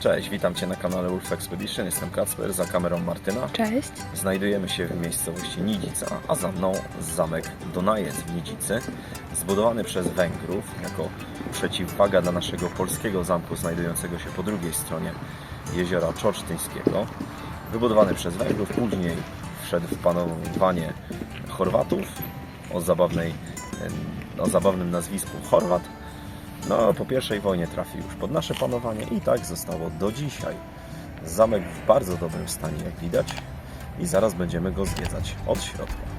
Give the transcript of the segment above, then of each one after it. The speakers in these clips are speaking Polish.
Cześć, witam Cię na kanale Wolf Expedition. Jestem Kacper, za kamerą Martyna. Cześć. Znajdujemy się w miejscowości Nidzica, a za mną zamek Donajec w Nidzicy, zbudowany przez Węgrów jako przeciwwaga dla naszego polskiego zamku znajdującego się po drugiej stronie jeziora Czorsztyńskiego. Wybudowany przez Węgrów, później wszedł w panowanie Chorwatów o, zabawnej, o zabawnym nazwisku Chorwat. No, po pierwszej wojnie trafił już pod nasze panowanie i tak zostało do dzisiaj. Zamek w bardzo dobrym stanie, jak widać, i zaraz będziemy go zwiedzać od środka.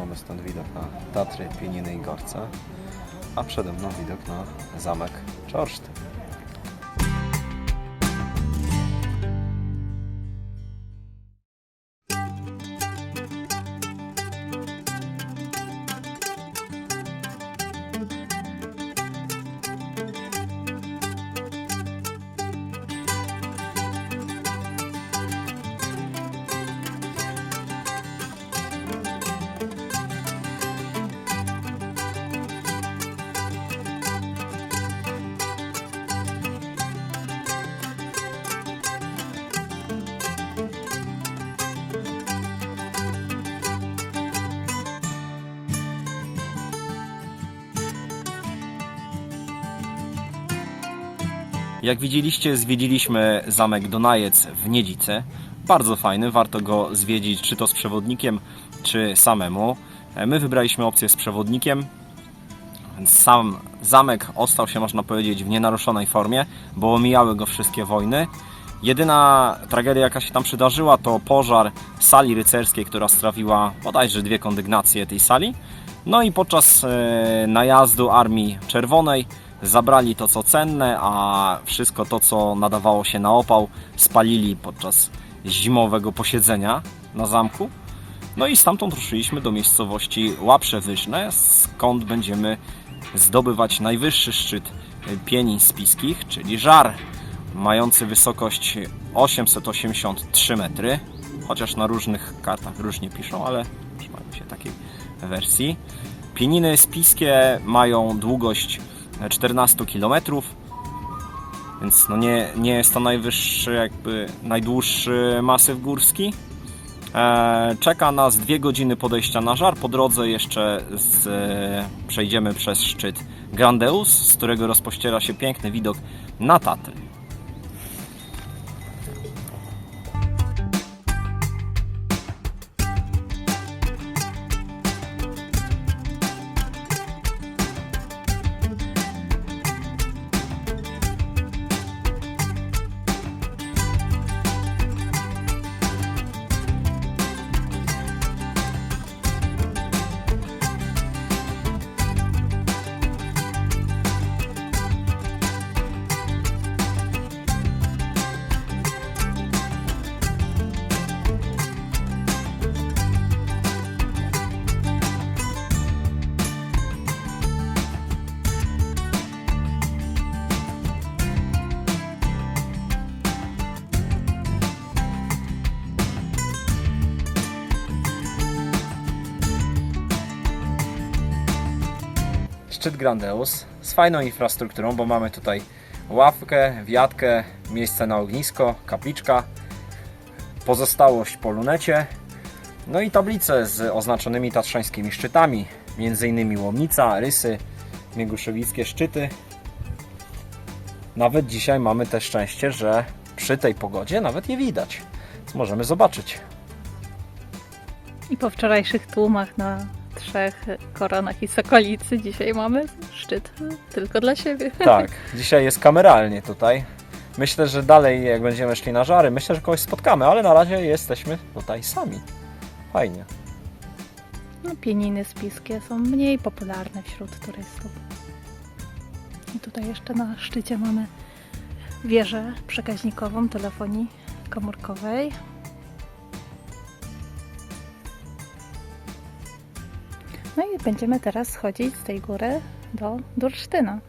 Mamy stąd widok na Tatry, Pieniny i Gorce. A przede mną widok na zamek Czorsztyn. Jak widzieliście, zwiedziliśmy zamek Donajec w Niedzicy. Bardzo fajny, warto go zwiedzić czy to z przewodnikiem, czy samemu. E, My wybraliśmy opcję z przewodnikiem, sam zamek ostał się, można powiedzieć, w nienaruszonej formie, bo omijały go wszystkie wojny. Jedyna tragedia, jaka się tam przydarzyła, to pożar sali rycerskiej, która strawiła bodajże dwie kondygnacje tej sali. No i podczas e, najazdu Armii Czerwonej zabrali to, co cenne, a wszystko to, co nadawało się na opał, spalili podczas zimowego posiedzenia na zamku. No i stamtąd ruszyliśmy do miejscowości Łaprze Wyżne, skąd będziemy zdobywać najwyższy szczyt pienin spiskich, czyli Żar. mający wysokość 883 metry, chociaż na różnych kartach różnie piszą, ale trzymajmy się takiej wersji. Pieniny spiskie mają długość 14 km, więc no nie, nie jest to najwyższy, jakby najdłuższy masyw górski. E, Czeka nas dwie godziny podejścia na żar. Po drodze jeszcze z, e, przejdziemy przez szczyt Grandeus, z którego rozpościera się piękny widok na Tatry. Szczyt Grandeus z fajną infrastrukturą, bo mamy tutaj ławkę, wiatkę, miejsce na ognisko, kapliczka, pozostałość po lunecie, no i tablice z oznaczonymi tatrzańskimi szczytami, innymi Łomnica, Rysy, Mieguszewickie szczyty. Nawet dzisiaj mamy też szczęście, że przy tej pogodzie nawet je widać. Więc możemy zobaczyć. I po wczorajszych tłumach na trzech koronach i sokolicy dzisiaj mamy szczyt tylko dla siebie. Tak, dzisiaj jest kameralnie tutaj. Myślę, że dalej jak będziemy szli na żary, myślę, że kogoś spotkamy, ale na razie jesteśmy tutaj sami. Fajnie. No, pieniny spiskie są mniej popularne wśród turystów. I tutaj jeszcze na szczycie mamy wieżę przekaźnikową telefonii komórkowej. No i będziemy teraz schodzić z tej góry do Dursztyna.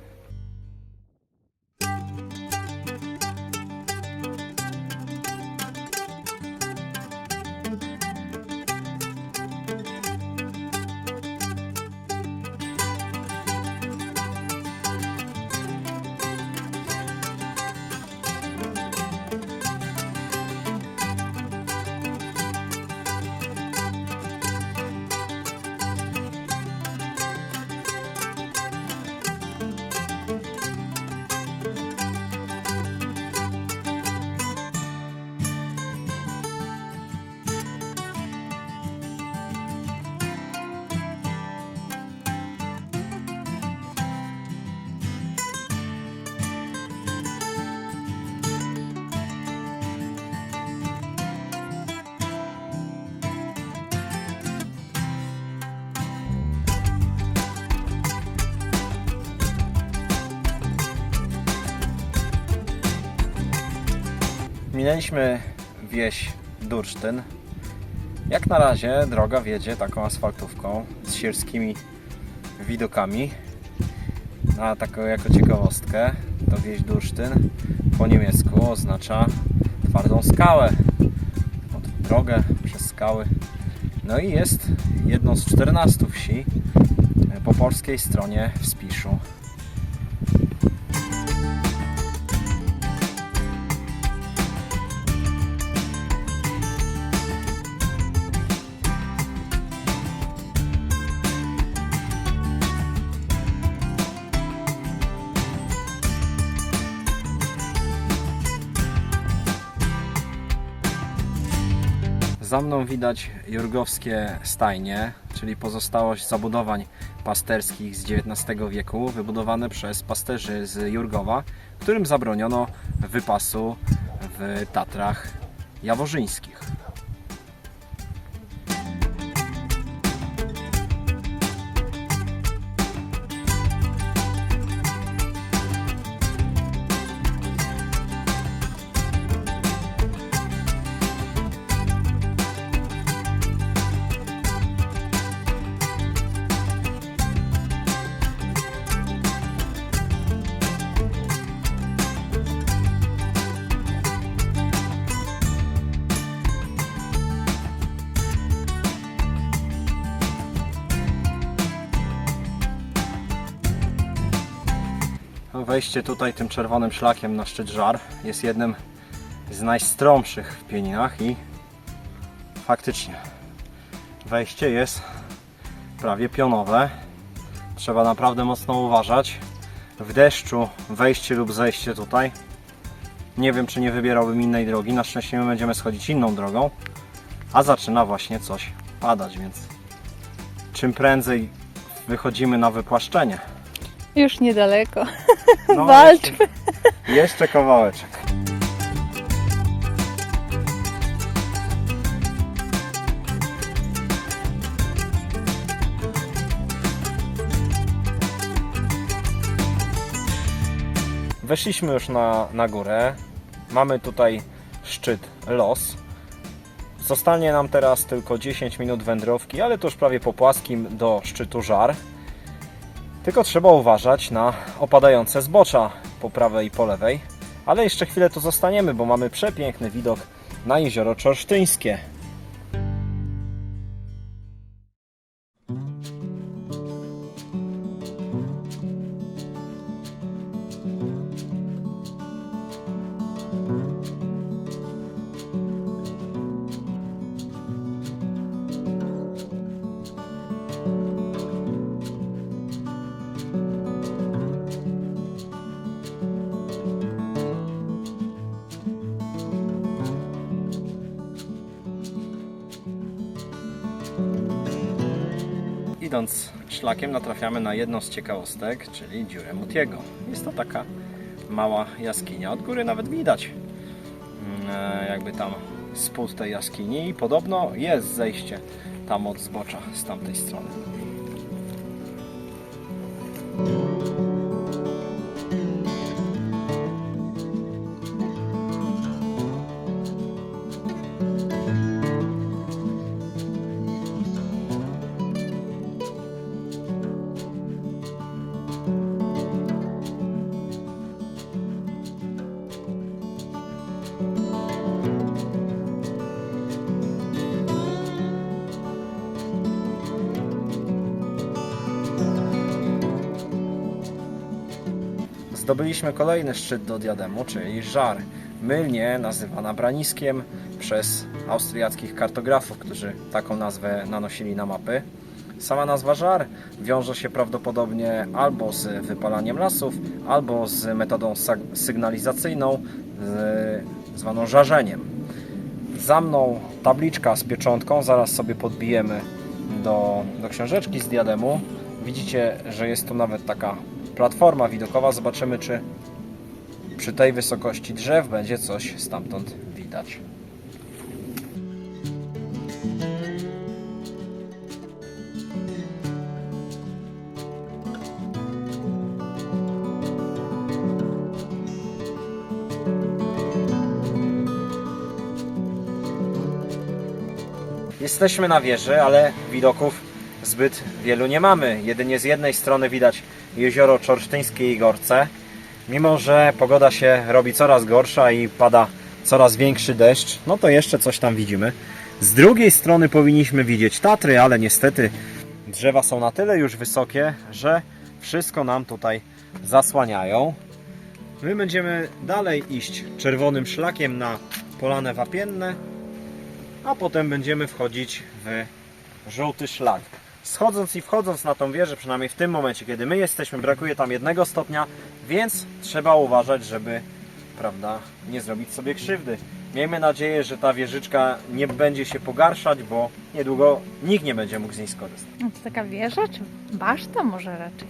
Minęliśmy wieś Dursztyn. Jak na razie droga wiedzie taką asfaltówką z sierskimi widokami. A taką jako ciekawostkę, to wieś Dursztyn po niemiecku oznacza twardą skałę. Drogę przez skały. No i jest jedną z 14 wsi po polskiej stronie w Spiszu. Za mną widać jurgowskie stajnie, czyli pozostałość zabudowań pasterskich z XIX wieku, wybudowane przez pasterzy z Jurgowa, którym zabroniono wypasu w Tatrach Jaworzyńskich. Wejście tutaj tym czerwonym szlakiem na szczyt żar jest jednym z najstromszych w Pieninach i faktycznie wejście jest prawie pionowe. Trzeba naprawdę mocno uważać. W deszczu wejście lub zejście tutaj. Nie wiem, czy nie wybierałbym innej drogi. Na szczęście my będziemy schodzić inną drogą, a zaczyna właśnie coś padać, więc czym prędzej wychodzimy na wypłaszczenie. Już niedaleko. No, Walczmy. Jeszcze, jeszcze kawałeczek. Weszliśmy już na, na górę. Mamy tutaj szczyt Los. Zostanie nam teraz tylko 10 minut wędrowki, ale to już prawie po płaskim do szczytu Żar. Tylko trzeba uważać na opadające zbocza po prawej i po lewej. Ale jeszcze chwilę tu zostaniemy, bo mamy przepiękny widok na jezioro Czorsztyńskie. Idąc szlakiem natrafiamy na jedną z ciekawostek, czyli dziurę Mutiego. Jest to taka mała jaskinia. Od góry nawet widać mm, e, jakby tam spód tej jaskini i podobno jest zejście tam od zbocza z tamtej strony. Zdobyliśmy kolejny szczyt do diademu, czyli Żar, mylnie nazywana Braniskiem przez austriackich kartografów, którzy taką nazwę nanosili na mapy. Sama nazwa żar wiąże się prawdopodobnie albo z wypalaniem lasów, albo z metodą sygnalizacyjną z, zwaną żarzeniem. Za mną tabliczka z pieczątką, zaraz sobie podbijemy do, do książeczki z diademu. Widzicie, że jest tu nawet taka platforma widokowa. Zobaczymy, czy przy tej wysokości drzew będzie coś stamtąd widać. Jesteśmy na wieży, ale widoków zbyt wielu nie mamy. Jedynie z jednej strony widać jezioro Czorsztyńskie i Gorce. Mimo, że pogoda się robi coraz gorsza i pada coraz większy deszcz, no to jeszcze coś tam widzimy. Z drugiej strony powinniśmy widzieć Tatry, ale niestety drzewa są na tyle już wysokie, że wszystko nam tutaj zasłaniają. My będziemy dalej iść czerwonym szlakiem na Polanę Wapienne, a potem będziemy wchodzić w żółty szlak. Schodząc i wchodząc na tą wieżę, przynajmniej w tym momencie, kiedy my jesteśmy, brakuje tam jednego stopnia, więc trzeba uważać, żeby prawda, nie zrobić sobie krzywdy. Miejmy nadzieję, że ta wieżyczka nie będzie się pogarszać, bo niedługo nikt nie będzie mógł z niej skorzystać. No to taka wieża, czy baszta może raczej?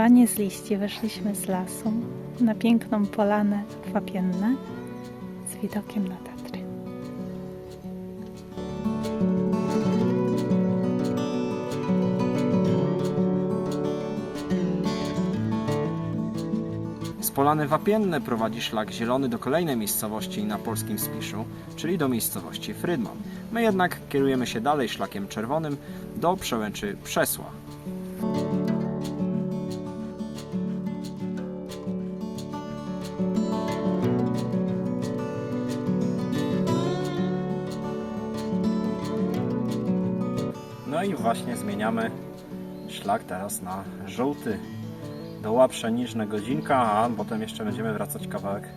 Po dywanie z liści weszliśmy z lasu na piękną polanę wapienne z widokiem na Tatry. Z Polany Wapienne prowadzi szlak zielony do kolejnej miejscowości na polskim Spiszu, czyli do miejscowości Frydman. My jednak kierujemy się dalej szlakiem czerwonym do przełęczy Przesła. Zmieniamy szlak teraz na żółty. Do Łaprze Niżne godzinka, a potem jeszcze będziemy wracać kawałek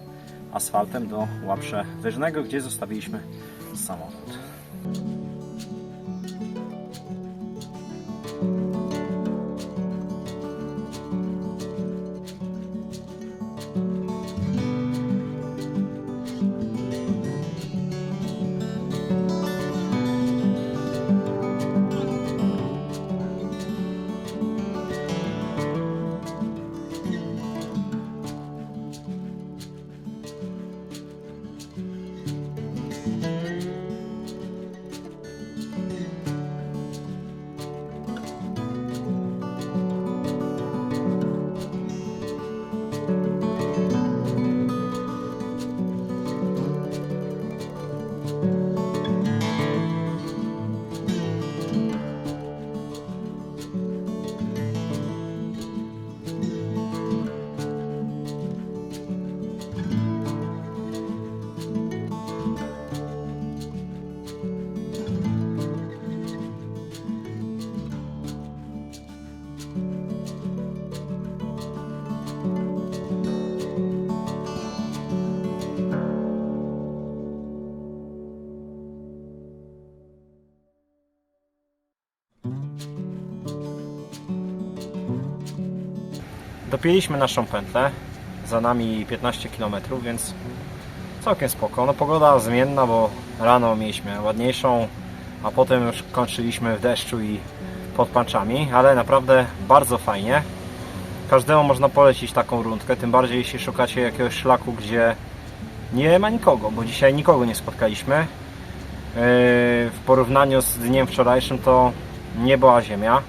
asfaltem do Łaprze Wyżnego, gdzie zostawiliśmy samochód. Dopięliśmy naszą pętlę, za nami 15 km, więc całkiem spoko. No pogoda zmienna, bo rano mieliśmy ładniejszą, a potem już kończyliśmy w deszczu i pod panczami, ale naprawdę bardzo fajnie. Każdemu można polecić taką rundkę, tym bardziej jeśli szukacie jakiegoś szlaku, gdzie nie ma nikogo, bo dzisiaj nikogo nie spotkaliśmy. Yy, W porównaniu z dniem wczorajszym to nie była ziemia.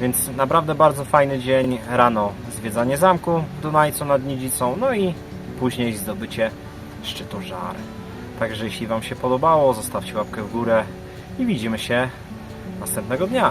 Więc naprawdę bardzo fajny dzień. Rano zwiedzanie zamku w Dunajcu nad Niedzicą, no i później zdobycie szczytu Żar. Także jeśli Wam się podobało, zostawcie łapkę w górę i widzimy się następnego dnia.